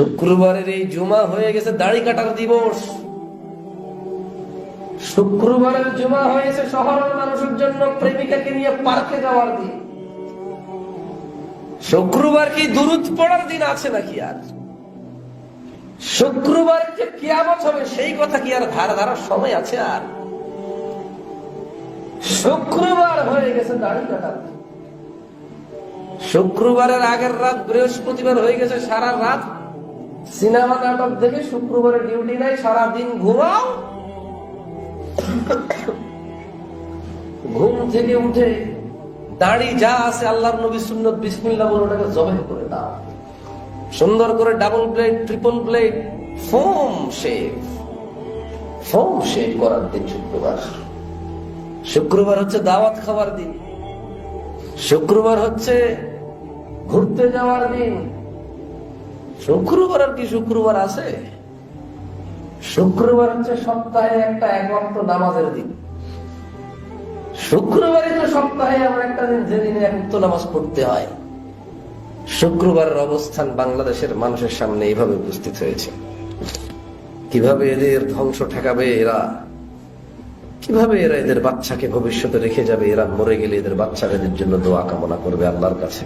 শুক্রবারের এই জুমা হয়ে গেছে দাড়ি কাটার দিবস। শুক্রবারের জুমা হয়েছে শহরের মানুষের জন্য প্রেমিকাকে নিয়ে পার্কে যাওয়ার দিন। শুক্রবার কি দুরুদ পড়ার দিন আছে নাকি আর? শুক্রবার যে কিয়ামত হবে, সেই কথা কি আর ধার ধারার সময় আছে আর? শুক্রবার হয়ে গেছে দাড়ি কাটার শুক্রবারের আগের রাত বৃহস্পতিবার হয়ে গেছে সারা রাত সিনেমা নাটক দেখে শুক্রবারের ডিউটি নাই সারা দিন ঘুমাও। ঘুম থেকে উঠে দাড়ি যা আছে আল্লাহর নবী সুন্নত, বিসমিল্লাহ বলে ওটাকে জবে করে দাও। সুন্দর করে double plate triple plate foam shave foam shave করার দিন শুক্রবার। শুক্রবার হচ্ছে দাওয়াত খাবার দিন। শুক্রবার হচ্ছে ঘুরতে যাওয়ার দিন। শুক্রবার আর কি শুক্রবার আছে? শুক্রবার হচ্ছে সপ্তাহে একটা একমাত্র নামাজের দিন। শুক্রবারই তো সপ্তাহে আমরা একটা দিন যেদিনে একত্র নামাজ পড়তে হয়। শুক্রবারের অবস্থান বাংলাদেশের মানুষের সামনে এইভাবে উপস্থিত হয়েছে। কীভাবে এদের ধ্বংস ঠেকাবে এরা? কীভাবে এরা এদের বাচ্চাকে ভবিষ্যতে রেখে যাবে? এরা মরে গেলে এদের বাচ্চারা এদের জন্য দোয়া কামনা করবে আল্লাহর কাছে।